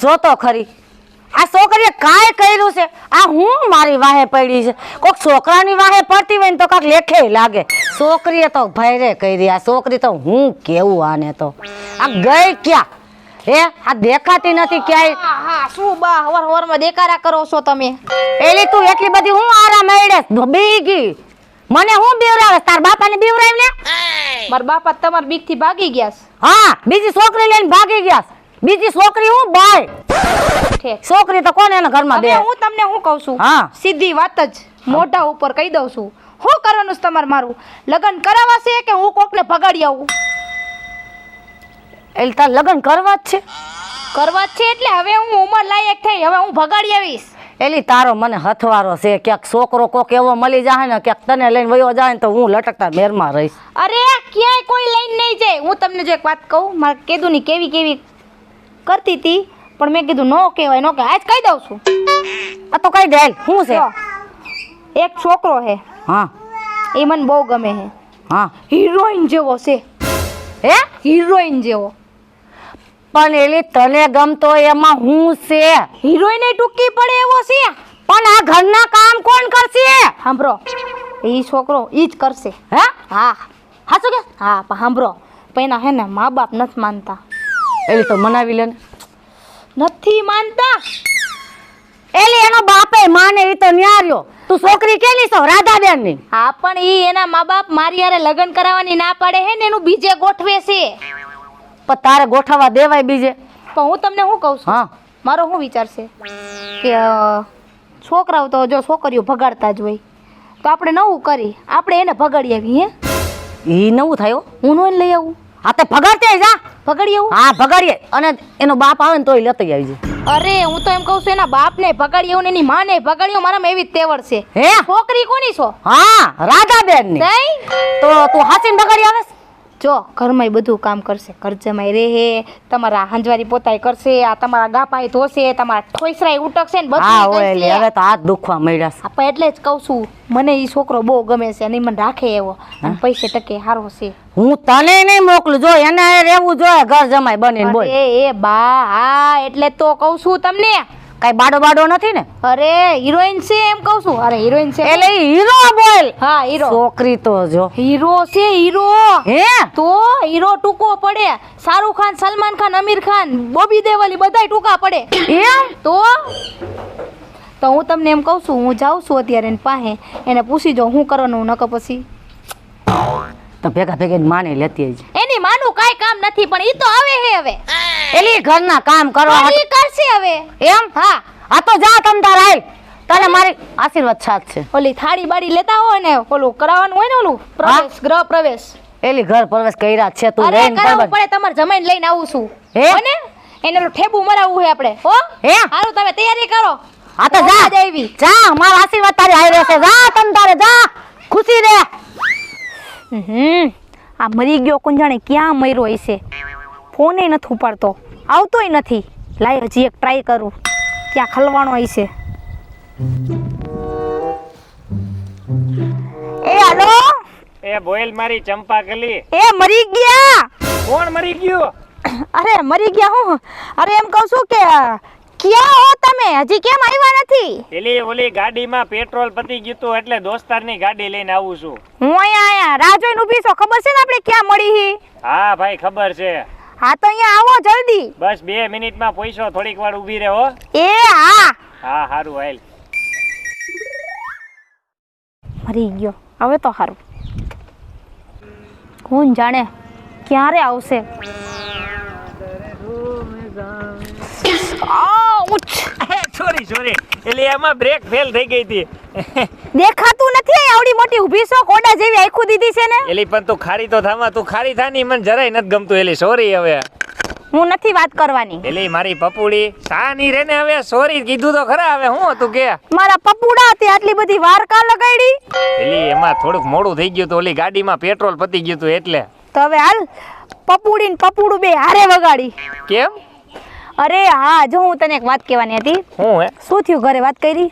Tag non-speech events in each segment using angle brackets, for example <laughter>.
જો તો ખરી. આ છોકરીએ કાંઈ કર્યું છે? આ હું મારી વાહે પડી છે? કોઈક છોકરાની વાહે પડતી હોય ને તો કાંઈક લેખે લાગે. છોકરીએ તો ભયરે કરી. આ છોકરી તો હું કેવું આને તો? આ ગઈ ક્યાં? હે? આ દેખાતી નથી ક્યાંય? હા શું બા હવાર હવારમાં દેકારા કરો છો તમે? એલી તું એટલી બધી હું આરામ મેળે બીગી મને હું બીવરાવે? તાર બાપાને બીવરાવ ને મારા બાપા તમારા બીકથી ભાગી ગયા હા બીજી છોકરી લઈને ભાગી ગયા. બીજી છોકરી હું બાય. ઠીક. છોકરી તો કોને એના ઘરમાં દે હું તમને શું કહું છું? હા. સીધી વાત જ મોઢા ઉપર કહી દઉં છું. હું કરવાનું છે તમારે મારું? લગ્ન કરાવવા છે કે હું કોકને ભગાડી આવું? એટલે તાર લગ્ન કરવા જ છે. કરવા જ છે એટલે હવે હું ઉંમર લાયક થઈ હવે હું ભગાડી આવીશ. એલી તારો મને હથવારો છે. ક્યાંક છોકરો કોક એવો મળી જાય ને ક્યાંક તને લઈને વયો જાય ને તો હું લટકતા મેરમાં રહીશ. અરે ક્યાંય કોઈ લઈને નહીં જાય. હું તમને જો એક વાત કહું મારે કીધું ને કેવી કેવી કરતી હતી પણ મેં કીધું નો કહેવાય નો કહેવાય. આજ કહી દઉં છું. આ તો કઈ દેલ શું છે? એક છોકરો છે. હા. એ મને બહુ ગમે છે. હા. હિરોઈન જેવો છે. હે? હિરોઈન જેવો. પણ એલી તને ગમતો એમાં હું છે? હિરોઈને ટૂંકી પડે એવો છે. પણ આ ઘરના કામ કોણ કરશે? સાંભળો. એ છોકરો એ જ કરશે. હે? હા. હાચું કે? હા પણ સાંભળો. પણ એના હે ને મા બાપ નથી માનતા. એલી તો મનાવી લે નથી માનતા. એલી એનો બાપે માને એ તો ન્યાર્યો તું છોકરી કેલી છો રાધાબેનની હા પણ એ એના મા બાપ મારી હારે લગ્ન કરાવવાની ના પાડે હે ને એનું બીજે ગોઠવે છે. પણ તારે ગોઠવવા દેવાય બીજે. પણ હું તમને શું કહું છું? હા. મારો શું વિચાર છે? કે છોકરાઓ તો જો છોકરીઓ ભગાડતા જ હોય તો આપણે નવું કરી આપણે એને ભગાડી આવી હે? એ નવું થયો હું. નો લઈ આવું. હા તે ભગાડતે જા ભગાડી એવું હા ભગાડીએ. અને એનો બાપ આવે ને તોય લેતી આવી અરે હું તો એમ કહું છું એના બાપને ભગાડી આવું ને એની માને ભગાડી આવું મારામાં એવી તેવડ છે. હે? છોકરી કોની છો? હા રાધાબેનની નહીં? તો તું હાસીન ભગાડી આવે જો ઘરમાં બધું કામ કરશે. ઘર જમાઈ રહે તમારા હંજવારી પોતાય કરશે આ તમારા ગાપાય ધોશે તમારા ઠોસરાય ઉટકશે ને હા બધું હવે તો હાથ દુખવા મળ્યા છે. આપણે એટલે જ કહું છું મને એ છોકરો બહુ ગમે છે અને ઈ મને રાખે એવો. અને પૈસે ટકે સારો છે. હું તને નહીં મોકલું જો એને હારે રહેવું જોઈએ ઘર જમાઈ બનીને બોલ. અરે એ બા હા એટલે તો કહું છું તમને કઈ બાડો બાડો નથી ને? અરે હિરોઈન છે એમ કહું છું. અરે હિરોઈન છે એટલે હીરો બોલ હા હીરો છોકરી તો જો. હીરો છે હીરો હે? તો હીરો ટૂંકો પડે. શાહરુખ ખાન સલમાન ખાન આમિર ખાન બોબી દેવલી બધાય ટૂંકા પડે. એમ? તો? તો હું તમને એમ કહું છું હું જાઉં છું અત્યારે એની પાસે. એને પૂછી જો શું કરવાનું નકર પછી. તો ભેગા ભેગા એની માને લેતી આવી એની માનું કાંઈ કામ નથી પણ ઈ તો આવે હે હવે. એલી ઘરના કામ કરવા ઈ કરશે હવે. એમ? હા. આ તો જા તમ તાર આય. તને મારી આશીર્વાદ સાથ છે. ઓલી થાળી બાડી લેતા હોય ને ઓલું કરાવવાનું હોય ને ઓલું? પ્રવેશ ગ્રહ પ્રવેશ. એલી ઘર પ્રવેશ કર્યા છે તું લઈને કરાવવું પડે તમારે જમાઈને લઈને આવું છું. હે? હો ને? એને ઓલું ઠેબુ મરાવવું છે આપણે. હો? હે? હારું તમે તૈયારી કરો. આ તો જા. જ આવી. જા મારા આશીર્વાદ તારે આવી રહેશે જા તમ તારે જા. ખુશી રે. હમ આ મરી ગયો કોણ જાણે ક્યાં મર્યો હશે? ફોને નથી ઉપાડતો આવતોય નથી. લાય હજી એક ટ્રાય કરું. ક્યાં ખલવાનો હશે? એ હાલો? એ મારી ચંપા કલી એ મરી ગયા? કોણ મરી ગયો? અરે મરી ગયા હું? અરે એમ કહું છું કે ક્યાં હો હજી કેમ આવ્યા નથી? પેલી ઓલી ગાડીમાં પેટ્રોલ પતી ગયું તું એટલે દોસ્તારની ગાડી લઈને આવું છું. હું અહીંયા અહીંયા રાહ જોઈને ઊભી છો? ખબર છે ને આપણે ક્યાં મળી હી? હા ભાઈ ખબર છે. હા તો અહીંયા આવો જલ્દી. બસ બે મિનિટમાં પૈસો થોડીક વાર ઊભી રહે એ હા. હા હારું હાલ. મરી ગયો. હવે તો હારું. કોણ જાણે ક્યારે આવશે? ઉચ્ચ. સોરી સોરી એટલે એમાં બ્રેક ફેલ થઈ ગઈ હતી. દેખાતું નથી આવડી મોટી ઊભી છો કોડા જેવી આખું દીધી છે ને? એલી પણ તું ખારી તો થામા તું ખારી થાની મને જરાય નથી ગમતું એલી. સોરી હવે. હું નથી વાત કરવાની. એલી મારી પપુડી સાની રે ને હવે સોરી કીધું તો ખરા હવે. હું હતું કે? મારા પપુડા તે આટલી બધી વાર કા લગાડી. એલી એમાં થોડુંક મોડું થઈ ગયું હતું ઓલી ગાડીમાં પેટ્રોલ પતી ગયું હતું એટલે. તો હવે હાલ પપુડી ને પપુડું બે હારે વગાડી. કેમ? અરે હા જો હું તને એક વાત કહેવાની હતી. હું હે? શું થયું ઘરે વાત કરી?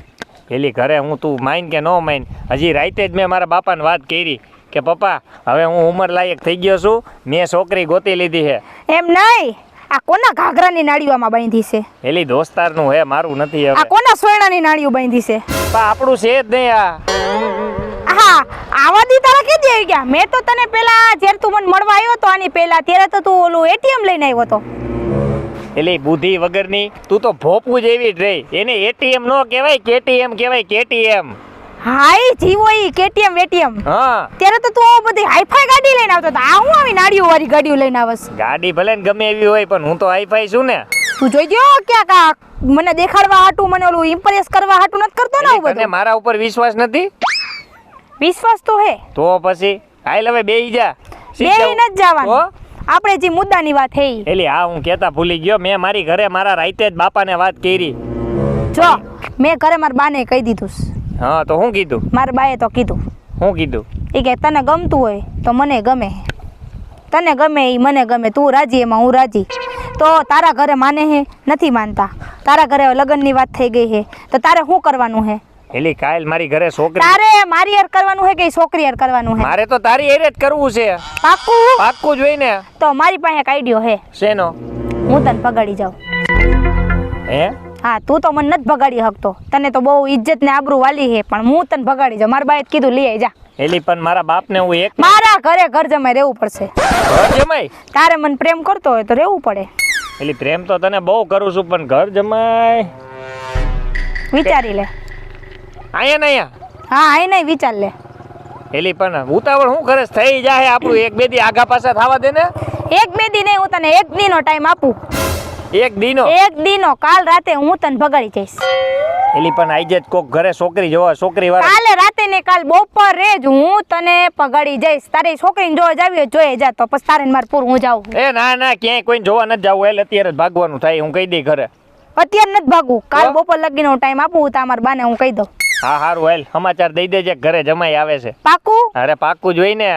પેલી ઘરે હું તું માઈન કે નો માઈન? હજી રાતે જ મેં મારા બાપાને વાત કરી કે પપ્પા હવે હું ઉંમર લાયક થઈ ગયો છું. મેં છોકરી ગોતી લીધી છે એમ નહીં. આ કોના ઘાઘરાની નાળીઓમાં બાંધી છે? એલી દોસ્તારનું હે મારું નથી આ કોના સોયણાની નાળીઓ બાંધી છે? પણ આપણું છે જ નહીં આ. હા આવા દી તારા કે આવી ગયા? મેં તો તને પેલા જ્યારે તું મને મળવા આવ્યો તો આની પેલા ત્યારે તો તું ઓલું એટીએમ લઈને આવ્યો તો. એલી બુદ્ધિ વગરની તું તો ભોપું જેવી જ રહી. એને એટીએમ નો કહેવાય કેટીએમ કહેવાય કેટીએમ. હાય જીવો ઈ કેટીએમ વેટીએમ. હા. ત્યારે તો તું બધી હાઈફાઈ ગાડી લઈને આવતો આ હું આવી નાડીઓ વાળી ગાડીઓ લઈને આવસ? ગાડી ભલે ને ગમે એવી હોય પણ હું તો હાઈફાઈ છું ને. તું જોઈ ગયો ક્યાંક આ મને દેખાડવા હાટું મને ઓલું ઇમ્પ્રેસ કરવા હાટું નથી કરતો ને બધું? મારા ઉપર વિશ્વાસ નથી? વિશ્વાસ તો હે. તો પછી હાલ હવે બેહી જા. બેહી નથી જવાનું? આપણે જે મુદ્દાની વાત હે એટલે એલી હા હું કેતા ભૂલી ગયો. મેં મારી ઘરે મારા રાઈતે જ બાપાને વાત કરી. જો મેં ઘરે મારા બાને કહી દીધું. હા તો હું કીધું? મારા બાએ તો કીધું. હું કીધું? એ કે તને ગમતું હોય તો મને ગમે. તને ગમે એ મને ગમે. તું રાજી એમાં હું રાજી. તો તારા ઘરે માને હે? નથી માનતા. તારા ઘરે લગ્નની વાત થઈ ગઈ હે. તો તારે શું કરવાનું હે? એલી કાયલ મારી ઘરે છોકરી તારે મારી યાર કરવાનું હે કે છોકરી યાર કરવાનું હે? મારે તો તારી એરે જ કરવું છે. પાક્કું? પાક્કું જોઈ ને. તો મારી પાસે એક આઈડિયો હે. શેનો? હું તને પગાડી જાઉં. હે? હા તું તો મને નથી ભગાડી શકતો. તને તો બહુ ઇજ્જત ને આબરૂ વાલી હે પણ હું તને ભગાડી જાઉં. મારા બાએ કીધું લઈ આવી જા. એલી પણ મારા બાપને હું એક મારા ઘરે ઘર જમાઈ રહેવું પડશે. ઘર જમાઈ? તારે મને પ્રેમ કરતો હોય તો રહેવું પડે. એલી પ્રેમ તો તને બહુ કરું છું પણ ઘર જમાય વિચારી લે. અહીંયા ને અહીંયા હા આઈ નહીં વિચાર લે. એલી પણ ઉતાવળ હું કરે થઈ જાય આપણું એક બે દી આગા પાછા થવા દે ને? એક બે દી નહીં હું તને એક દીનો ટાઈમ આપું. એક દીનો? એક દીનો કાલ રાતે હું તને ભગાડી જઈશ. એલી પણ આઈ જ કોક ઘરે છોકરી જોવા છોકરી વાળા કાલે રાતે ને કાલ બપોરે જ હું તને પગાડી જઈશ. તારી છોકરીને જોવા જાવી જોઈએ જા તો પછી તારે ને મારે પૂરું હું જાઉં. એ ના ના ક્યાંય કોઈને જોવા નથી જાવ. એટલે અત્યારે જ ભાગવાનું થાય હું કહી દઈ ઘરે. અત્યારે નથી ભાગવું. કાલ બપોર લગીનો ટાઈમ આપું તો મારા બાને હું કહી દઉં. હા હારું હાલ. સમાચાર દઈ દેજે ઘરે જમાઈ આવે છે. પાકું? અરે પાક્કું જોઈને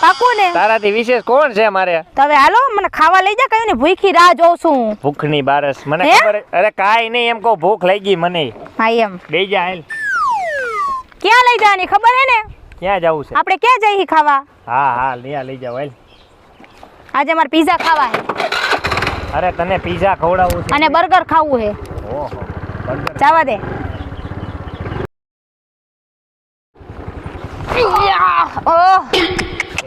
પાકું ને. તારાથી વિશેષ કોણ છે મારે તમે હાલો મને ખાવા લઈ જા કઈ ને ભૂખી રાહ જોઉં છું. ભૂખની બારસ. મને ખબર અરે કાઈ નહીં એમ કહું ભૂખ લઈ ગઈ મને. હા એમ. દઈ જા હાલ. ક્યાં લઈ જવાની ખબર હે ને? ક્યાં જવું છે? આપણે ક્યાં જઈએ ખાવા? હા હા લ્યા લઈ જાવ હાલ. આજે મારે પીઝા ખાવા અરે તને પીઝા ખવડાવવું છે. અને બર્ગર ખાવું હે. ઓહો બર્ગર જવા દે. ઓહ.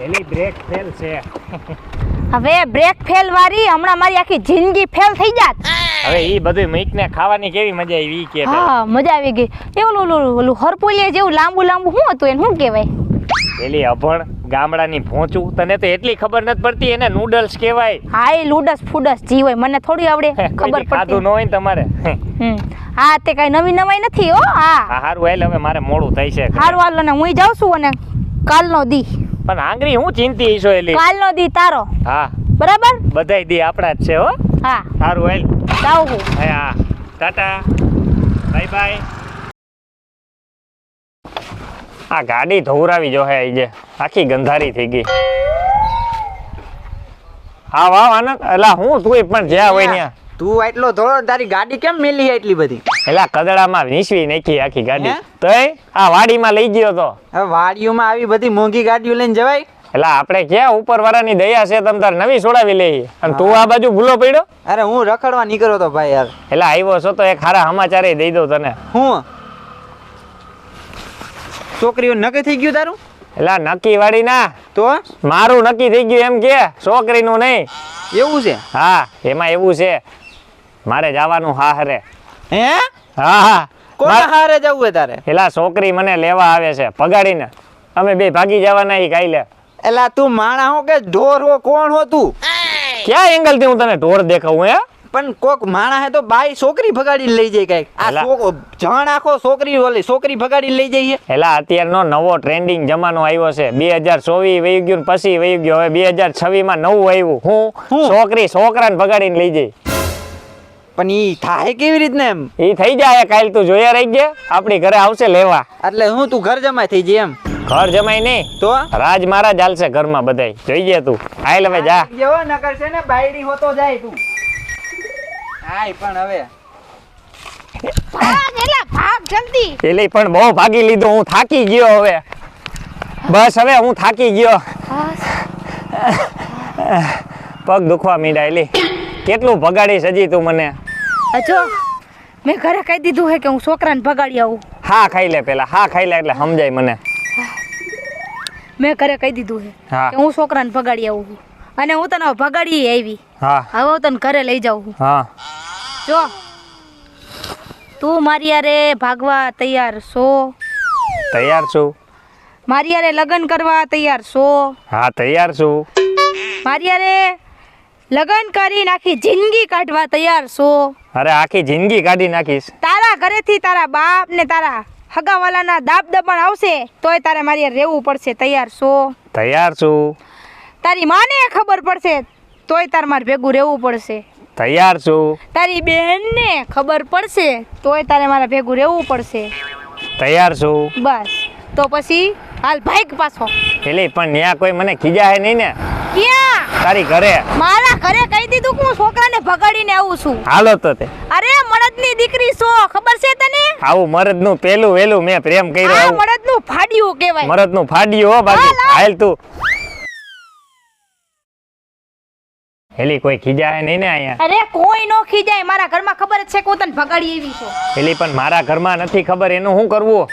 એલી બ્રેક ફેલ છે. હવે બ્રેક ફેલ વાળી હમણાં મારી આખી જિંદગી ફેલ થઈ જાત. હવે ઈ બધું મીઠને ખાવાની કેવી મજા આવી કે હા મજા આવી ગઈ. એ ઓલું ઓલું ઓલું હરપોલિયા જેવું લાંબુ લાંબુ શું હતું એને? શું કહેવાય? એલી અભણ ગામડાની ભોંચું. તને તો એટલી ખબર નથી પડતી એને નૂડલ્સ કહેવાય. હા એ લુડસ ફૂડસ જી હોય. મને થોડી આવડે. ખબર પડતી ખાધું ન હોય તમારે? હા. તે કઈ નવી નવાઈ નથી હો. હા. હારું હાલ હવે મારે મોડું થાય છે હારું હાલ ને હું જાઉં છું અને કાલનો દી. પણ આંગળી હું ચિંતી છો એલી? કાલનો દી તારો. હા. બરાબર? બધાય દી આપણા જ છે હો. હા. સારું હેલ. જાઉં હું. હે હા ટાટા. Bye bye. આ ગાડી ધોવરાવી જો હે જે. આખી ગંધારી થઈ ગઈ. હા વાહ આનંદ. એલા હું તું પણ જ્યાં હોય ત્યાં. તું એટલો ધોળો તારી ગાડી કેમ મેલી એટલી બધી? એલા કદડામાં નીસવી નાખી આખી ગાડી? તોય આ વાડીમાં લઈ ગયો તો. હવે વાડીઓમાં આવી બધી મોંઘી ગાડીઓ લઈને જવાય? એટલે આપણે ક્યાં ઉપરવાળાની દયા છે તમ તાર નવી છોડાવી લઈ અને તું આ બાજુ ભૂલો પડ્યો? અરે હું રખડવા નીકળ્યો તો ભાઈ યાર. એટલે આવ્યો છો તો એક સારા સમાચારે દઈ દઉં તને. હું? છોકરીઓ નક્કી થઈ ગયું તારું? એટલે નક્કી વાળી ના. તો? મારું નક્કી થઈ ગયું એમ કે છોકરીનું નહીં. એવું છે? હા એમાં એવું છે. મારે જવાનું હા હરે. હે? હા હા. કોના હારે જવું હે તારે? પેલા છોકરી મને લેવા આવે છે પગાડીને. અમે બે ભાગી જવાના ઈ કાલે એલા તું માણા હો કે ઢોર હો કોણ હો તું? ક્યાં એંગલથી હું તને ઢોર દેખાવું હે? પણ કોક માણા હે તો બાઈ છોકરી ભગાડીને લઈ જાય કંઈક. આ જાણ આખો છોકરી ઓલી છોકરી ભગાડીને લઈ જઈએ એલા અત્યારનો નવો ટ્રેન્ડિંગ જમાનો આવ્યો છે. બે હજાર ચોવીસ વહી ગયું પછી વહી ગયો. હવે બે હજાર છવ્વીસમાં નવું આવ્યું. હું હું? છોકરી છોકરાને ભગાડીને લઈ જઈ પણ ઈ થાય કેવી રીતના એમ? ઈ થઈ જાય કાલ તું જોયા રહી ગયા. આપણી ઘરે આવશે લેવા. એટલે હું તું ઘર જમાઈ થઈ જાય એમ? ઘર જમાય નહીં. તો? રાજ મારા જ હાલશે ઘરમાં બધાય. જોઈ ગયા તું. આય હવે જા. જેવો નકર છે ને બાયડી હોતો જાય તું. આય પણ હવે. પેલી પણ બહુ ભાગી લીધો હું થાકી ગયો હવે. બસ હવે હું થાકી ગયો. પગ દુખવા મીડા એલી. કેટલું ભગાડી સજી તું મને? અજો મેં ઘરે કહી દીધું હે કે હું છોકરાને ભગાડી આવું. હા ખાઈ લે પેલા હા ખાઈ લે એટલે સમજાય મને. મેં ઘરે કહી દીધું હે હા કે હું. છોકરાને ભગાડી આવું છું. અને હું તને ભગાડી આવી. હા. હવે હું તને ઘરે લઈ જાઉં છું. હા. જો તું મારી યારે ભાગવા તૈયાર છો. તૈયાર છું. મારી યારે લગ્ન કરવા તૈયાર છો. હા તૈયાર છું. મારી યારે લગ્ન કરી નાખી જિંદગી કાઢવા તૈયાર છો. અરે આખી જિંદગી કાઢી નાખીશ. તારા ઘરેથી તારા બાપ ને તારા હગાવાલાના દાબ દબાણ આવશે તોય તારે મારી રહેવું પડશે. તૈયાર છો? તૈયાર છું. તારી માને ખબર પડશે તોય તાર મારે ભેગું રહેવું પડશે. તૈયાર છું. તારી બહેનને ખબર પડશે તોય તારે મારે ભેગું રહેવું પડશે. તૈયાર છું. બસ તો પછી હાલ ભાઈક પાછો. એટલે પણ ત્યાં કોઈ મને ખીજા હે નહીં ને? ક્યાં? તારી ઘરે. મારા ઘરે કહી દીધું કે હું છોકરાને ભગાડીને આવું છું. હાલો તો તે. અરે મરદની દીકરી છો ખબર છે તને? આવું મરદનું પેલું વેલું મેં પ્રેમ કર્યો આ મરદનું ફાડ્યું કહેવાય. મરદનું ફાડ્યું હો બાકી. હાલ, હાલ. હાલ તું. હેલી કોઈ ખીજાય નહીં ને અહીંયા? અરે કોઈ નો ખીજાય. મારા ઘરમાં ખબર જ છે કે હું તને ભગાડી એવી છું. પેલી પણ મારા ઘરમાં નથી ખબર. એનું શું કરવું?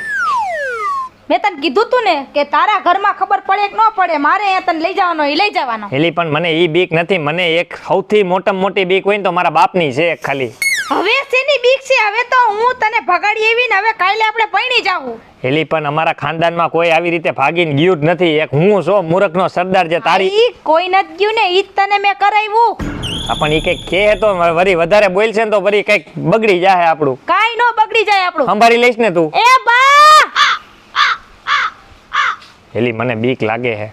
મેં તને કીધું તું ને કે તારા ઘરમાં ખબર પડે કે ન પડે મારે અહીંયા તને લઈ જવાનો એ લઈ જવાનો. હેલી પણ મને ઈ બીક નથી. મને એક સૌથી મોટામાં મોટી બીક હોય ને તો મારા બાપની છે ખાલી. હવે શેની બીક છે? હવે તો હું તને ભગાડી એવી ને હવે કાલે આપણે પૈણી જાવું. હેલી પણ અમારા ખાનદાનમાં કોઈ આવી રીતે ભાગીને ગયું જ નથી. એક હું છો મૂર્ખનો સરદાર જે તારી ઈ કોઈ નથી ગયું ને ઈ તને મેં કરાવ્યું. પણ એ કંઈક કે તો વરી વધારે બોલશે ને તો વરી કંઈક બગડી જાય આપણું. કાઈ નો બગડી જાય આપણું. સંભાળી લઈશ ને તું. એ બા! હેલી મને બીક લાગે હે.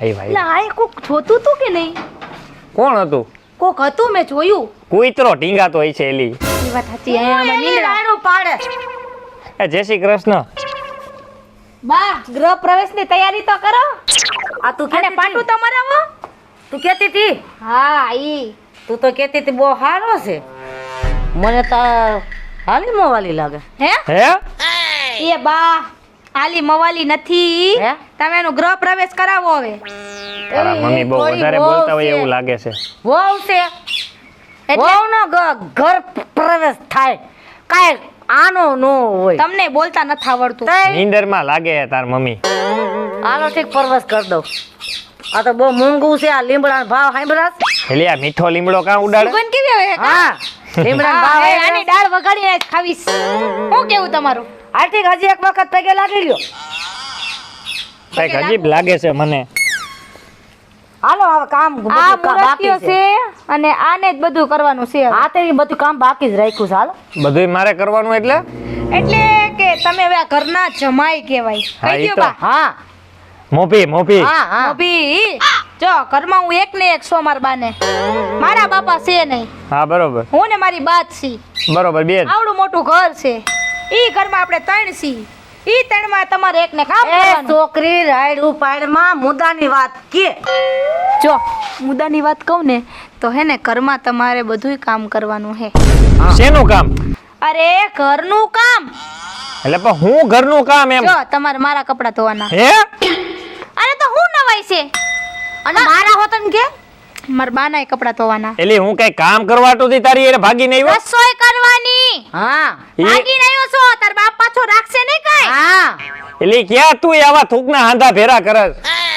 આઈ ભાઈ. લા આ કોક જોતું તું કે નહીં? કોણ હતું? કોક હતું મેં જોયું. કુતરો ટીંગાતો હોય છે એલી એ વાત સાચી હે અમે રાયડું પાડે. એ જય શ્રી કૃષ્ણ. બા ગૃહ પ્રવેશની તૈયારી તો કરો. આ તું કેને પાટું હતી? તો મરાવો તું કહેતી હતી? હા ઈ. તું તો કહેતી હતી બહુ હારો છે. મને તો હાલી મોવાલી લાગે. હે? હે? એ બા આલી મવાલી નથી. હે? તમે એનો ગ્રહ પ્રવેશ કરાવો હવે. તારા મમ્મી બહુ થોડી વધારે બોલતા હોય છે. એવું લાગે છે. વહુ છે? એટલે વહુનો ઘર પ્રવેશ થાય. કાંઈ આનો નો હોય. તમને બોલતા નથી આવડતું. તઈ નીંદરમાં લાગે છે તાર મમ્મી. આનો ઠીક પ્રવેશ કરી દઉં. આ તો બહુ મોંઘું છે આ લીમડાનો ભાવ સાંભળાશ? એટલે આ મીઠો લીમડો કાં ઉડાડે? સુગંધ કેવી આવે હા લીમડાનો હા, ભાવ સાંભળાશ. આની દાળ વગાડીને જ ખાવીશ. શું કેવું તમારું? આ ઠીક હજી એક વખત પગે લાગી ગયો કંઈક અજીબ લાગે. છે મને. હાલો હવે કામ બધું આ બાકી છે. છે અને આને જ બધું કરવાનું છે હવે. હા તે ઈ બધું કામ બાકી જ રાખ્યું છે હાલો. બધું મારે કરવાનું એટલે? એટલે કે તમે હવે આ ઘરના જમાઈ કહેવાય. હા, કહી ઈ દ્યો તો. બા. હા. મોભી મોભી. હા હા. અભી જો ઘરમાં હું એક ને એક છો મારા બાને. મારા બાપા છે નહીં. હા બરોબર. હું ને મારી બાત છી. બરોબર બે જ આવડું મોટું ઘર છે. ઈ ઘરમાં આપણે ત્રણ સી ઈ ત્રણમાં તમારે એકને કામ એ કરવાનું. છોકરી રાઈડ ઉપાડમાં મુદ્દાની વાત કે. જો મુદ્દાની વાત કહું ને તો હે ને ઘરમાં તમારે બધુંય કામ કરવાનું હે. શેનું કામ? અરે ઘરનું કામ. એટલે પણ હું ઘરનું કામ એમ? જો તમારે મારા કપડાં ધોવાના. હે? અરે તો હું નવાઈ છે? અને મારા હોતન કે? મારા બાનાય કપડાં ધોવાના. એટલે હું કઈ કામ કરવાતું હતી તારી એને ભાગી નહીં રસોઈ કરવાની. હા. ઈ- ભાગીને છો. તાર બાપ પાછો રાખશે નહીં કાંઈ? હા. એલી ક્યાં તું આવા થૂકના હાંધા ફેરા કરસ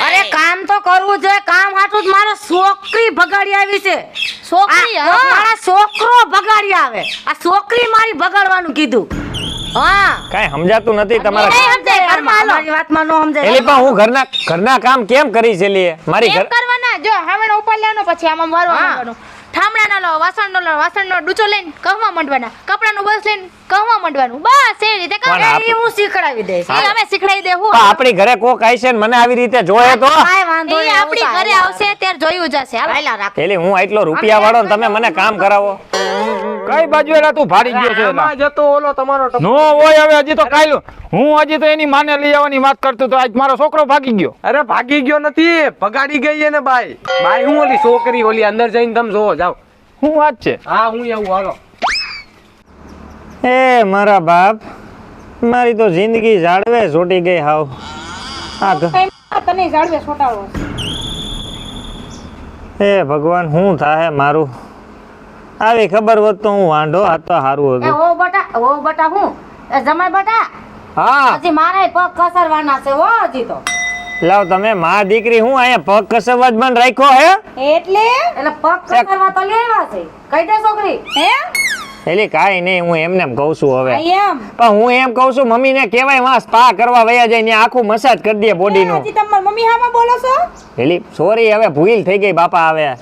અરે કામ તો કરવું જોઈએ. કામ હાટું જ મારે છોકરી ભગાડી આવી છે. છોકરી મારા છોકરો ભગાડી આવે. આ છોકરી મારી બગાડવાનું કીધું. હા. કાંઈ સમજાતું નથી તમારા નહીં સમજાય, ઘરમાં મારી વાતમાં નો સમજાય. એટલે પણ હું ઘરના ઘરના કામ કેમ કરીશ લે? મારી ઘર કરવાના? જો હાવણ ઉપર લેવાનો પછી આમાં મારવા હા. ના લો વાસણ લો વાસણ નો ડૂચો લઈને કહવા માંડવાના. કપડાનું બસ લઈને કહવા માંડવાનું. બસ એ રીતે એ હું શીખડાવી દઈશ. એ અમે શીખડાવી દેવું હું આપણી ઘરે કોક આવશે છે ને મને આવી રીતે જોયે તો. કાઈ વાંધો નહીં, આપણી ઘરે આવશે ત્યારે જોયું જશે. હાલો. હાલ્યા હું આટલો રૂપિયા વાળો ને તમે મને કામ કરાવો. કઈ બાજુ એલા તું ભાડી ગયો છે એલા? આમાં જતો ઓલો તમારો નો ઓય હવે હજી તો કાયલું. હું હજી તો એની માને લઈ આવવાની વાત કરતો તો આજ મારો છોકરો ભાગી ગયો. અરે ભાગી ગયો નથી ભગાડી ગઈ એને બાઈ. બાઈ હું ઓલી છોકરી ઓલી અંદર જઈને તમે જોવો જાવ હું વાત છે? હા હું એવું હાલો. એ મારા બાપ મારી તો જિંદગી જાળવે છોટી ગઈ હાવ. તને જાળવે છોટાડવો હે ભગવાન હું થાય મારું? આવી ખબર હોત તો હું વાંઢો હતો તો સારું હતું. ઓ બટા ઓ બટા હું? એ જમાઈ બટા? હા. હજી મારે પગ કસરવાના છે ઓ હજી તો. લાવ તમે માં દીકરી હું અહીંયા પગ કસરવા જ બંધ રાખ્યો હે? એટલે? એટલે પગ કસરવા તો લેવા છે. કઈ દે છોકરી. હે? એટલે કાંઈ નહીં હું એમને એમ કહું છું હવે. પણ હું એમ કહું છું મમ્મી ને કેવાય વાં સ્પા કરવા વયા જાય ને આખું મસાજ કરી દે બોડી નું તમારી મમ્મી હામાં બોલો છો? એટલે સોરી હવે ભૂલ થઈ ગઈ બાપા હવે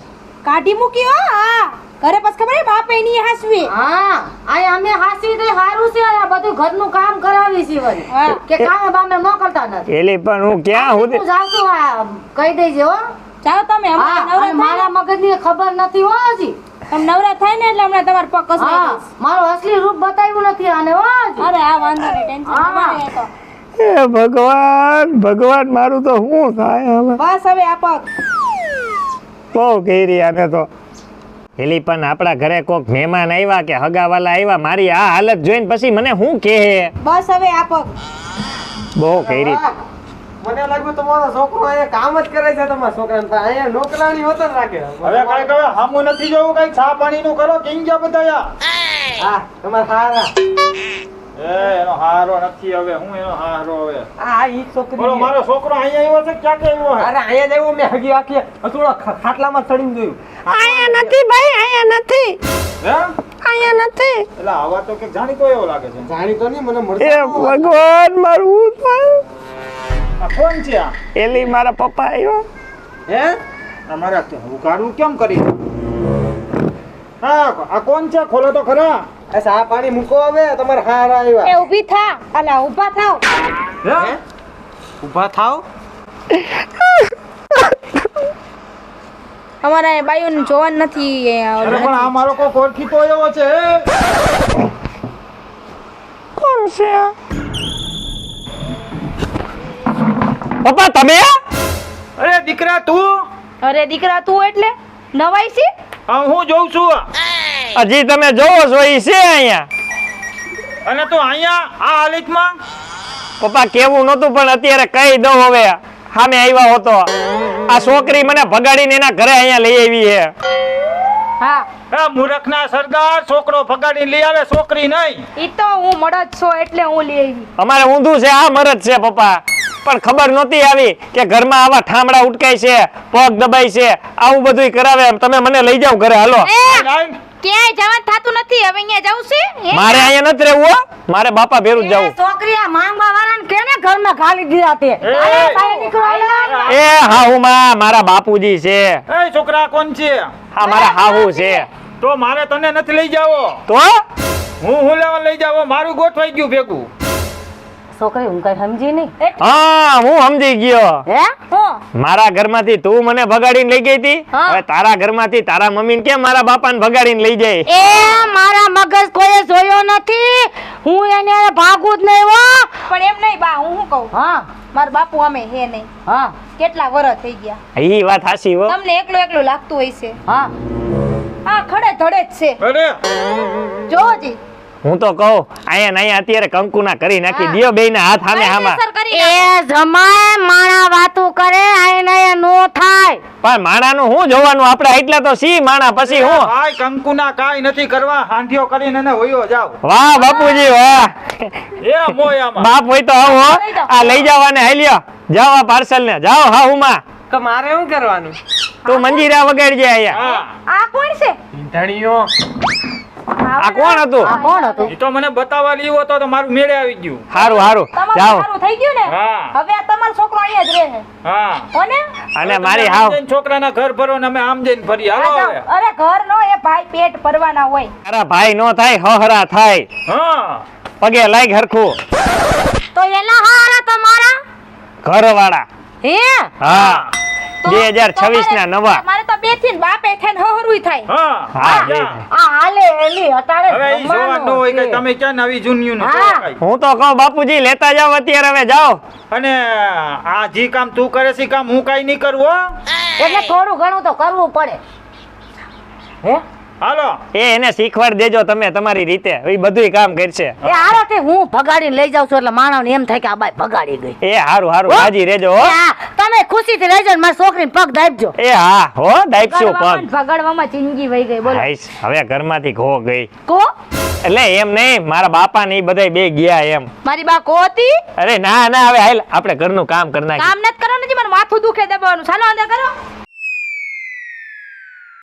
કાઢી મૂકી હો હા. ઘરે પછી ખબર હે બાપે ની હાસવી. હા આ અમે હાસી દે હારું છે આ બધું ઘરનું કામ કરાવી છે વળી. કે કામ બામે ન કરતા નથી. એલી પણ હું ક્યાં હું જાઉં છું આ કહી દેજે હો. જાઓ તમે હમણાં નવરા મારા મગજની ખબર નથી હો હજી. તમે નવરા થાય ને એટલે હમણાં તમાર પગ કસરાઈ હા મારું અસલી રૂપ બતાવ્યું નથી આને હો અરે આ વાંધો નહીં ટેન્શન હા. તમારે તો. એ ભગવાન ભગવાન મારું તો શું થાય હવે? બસ હવે આ પગ. બહુ ઘેરી આને તો. એલી પણ આપણા ઘરે કોક મહેમાન આવ્યા કે હગાવાલા આવ્યા મારી આ હાલત જોઈને પછી મને શું કહે? બસ હવે આ બહુ ઘેરી મને લાગ્યું તમારો છોકરો અહીંયા કામ જ કરે છે તમારા છોકરાને પણ અહીંયા નોકરાણી હોતો રાખે. હવે કઈ હવે હામું નથી જોવું કઈ ચા પાણી નું કરો કેમ ગયા બધા હા તમારા સારા એ એનો હારો નથી હવે હું એનો હારો હવે. આ ઈ છોકરી. બોલો મારો છોકરો અહીંયા આવ્યો છે ક્યાં કે આવ્યો અરે અહીંયા જ આવ્યો મેં હગી આખી થોડો ખાટલામાં ચડીને જોયું. અહીંયા નથી ભાઈ અહીંયા નથી. હે? અહીંયા નથી. એટલે આવા તો કે જાણીતો એવો લાગે છે. જાણીતો નહીં મને એ મળતો ભગવાન મારું આ કોણ છે આ? એલી મારા પપ્પા આવ્યો. હે? અમારા હુકારું કેમ કરી? હા આ કોણ છે? ખોલો તો ખરા. આ ચા પાણી મૂકો હવે તમારે હારા આવ્યા. એ ઊભી થા અલા ઊભા થાવ. હે? ઊભા થાવ? <laughs> અમારા બાયુને જોવાનું નથી અરે પણ આ મારો કોઈ ઓળખીતો એવો છે કોણ છે? પપ્પા તમે? અરે દીકરા તું? અરે દીકરા તું એટલે? નવાઈ છે? હા હું જોઉં છું. હજી તમે જોવો છો એ છે અહીંયા. અને તું અહીંયા આ હાલતમાં? પપ્પા કેવું નહોતું પણ અત્યારે કહી દઉં હવે. સામે આવ્યા હોતો. આ છોકરી મને ભગાડીને એના ઘરે અહીંયા લઈ આવી છે. હા. એ મૂર્ખના સરદાર છોકરો ભગાડીને લઈ આવે છોકરી નહીં. ઈ તો હું મળદ છો એટલે હું લઈ આવી. અમારે ઊંધું છે આ મરજ છે પપ્પા. પણ ખબર નહોતી આવી કે ઘરમાં આવા ઠામડા ઉટકાય છે પગ દબાય છે. આવું બધુંય કરાવે તમે મને લઈ જાઓ ઘરે હાલો. ક્યાંય જવાનું થાતું નથી હવે અહીંયા જવું છે હે? મારે અહીંયા નથી રહેવું હો. મારે બાપા ભેરું જ જવું. છોકરી આ માંગવા વાળાને કેને ઘરમાં ખાલી દીધા તે? એ. આયા બાય નીકળો. એ હાહુ માં મારા બાપુજી છે. એ છોકરા કોણ છે? હા મારા હાહુ છે. તો મારે તને નથી લઈ જાવો. તો? હું હું લેવા લઈ જાવો મારું ગોઠવાઈ ગયું ભેગું. છોકરી હું કઈ સમજી નહીં. હા હું સમજી ગયો. હે? મારા ઘરમાંથી તું મને ભગાડીને લઈ ગઈ હતી? હવે તારા ઘરમાંથી તારા મમ્મીને કેમ મારા બાપાને ભગાડીને લઈ જાય? એ મારા મગજ કોઈએ જોયો નથી. હું એને ભાગું જ નહીં હો. પણ એમ નહીં બા હું શું કહું? હા. મારા બાપુ અમે હે નહીં. હા. કેટલા વરસ થઈ ગયા? એ વાત હાસી હો. તમને એકલું એકલું લાગતું હોય છે? હા. આ ખડે ધડે જ છે. અરે! જોવો જી. હું તો કહું અહીંયા નહીં અહીંયા અત્યારે કંકુના કરી નાખી. દિયો બે ના હાથ સામે હામાં. એ જમાય માણા વાતું કરે આઈને નો થાય. પણ માણાનું હું જોવાનું? આપણે એટલા તો સી માણા પછી હું? ભાઈ કંકુના કાઈ નથી કરવા હાંઠિયો કરીને ને હોયો જાવ. વાહ બાપુજી વાહ. એ મોયામાં. બાપ હોય તો આવો. આ લઈ જાવ અને હાલ્યો જાઓ આ પાર્સલ ને જાઓ હા હુમાં તો મારે શું કરવાનું? તું મંજીરા વગાડજે અહીંયા. આ કોણ છે? ધણીઓ આ કોણ હતું? આ કોણ હતું? એ તો મને બતાવવા લીધો તો તો મારું મેળે આવી ગયું. હારું હારું. જાઓ. સારું થઈ ગયું ને? હા. હવે આ તમારો છોકરો અહીંયા જ રહે છે. હા. કોને? અને મારી હાવ. છોકરાના ઘર ભરો ને અમે આમ જઈને ફરી હાલો હવે. અરે ઘર નો એ ભાઈ પેટ ભરવાના હોય. અરે ભાઈ નો થાય હહરા થાય. હા. પગે લાઈ હરખું. તો એના હારા તમારા? ઘરવાળા. હે? હા. બે હજાર છવ્વીસ ના નવા. મારે તો બેથી બાપે થઈને ને થાય. હા હા. આ હાલે એલી અટાણે હવે ઈ જોવાનું હોય કે તમે ક્યાં નવી જૂન્યું ને હું તો કહું બાપુજી લેતા જાવ અત્યારે હવે જાઓ. અને આ જે કામ તું કરે છે કામ હું કાઈ નહીં કરવું હો. એટલે થોડું ઘણું તો કરવું પડે. હે? હાલો. એ એને શીખવાડ દેજો તમે તમારી રીતે. એ બધુંય કામ કરશે. એ હારો કે હું ભગાડીને લઈ જાઉં છું એટલે માણસને એમ થાય કે આ બાઈ ભગાડી ગઈ. એ હારું હારું રાજી રહેજો હો. તમે ખુશીથી રહેજો ને મારી છોકરીને પગ દાબજો. એ હા હો દાઈપશું પગ. ભગાડવામાં જિંદગી વહી ગઈ બોલો. હવે ઘરમાંથી ઘો ગઈ. કો? એટલે એમ નહીં મારા બાપા ને બધા બે ગયા એમ. મારી બા કો હતી? અરે ના ના હવે હાલ આપણે ઘરનું કામ કરી નાખીએ. કામ નથી કરવાનું નથી મારું માથું દુખે દબાવવાનું. ચાલો અંદર કરો.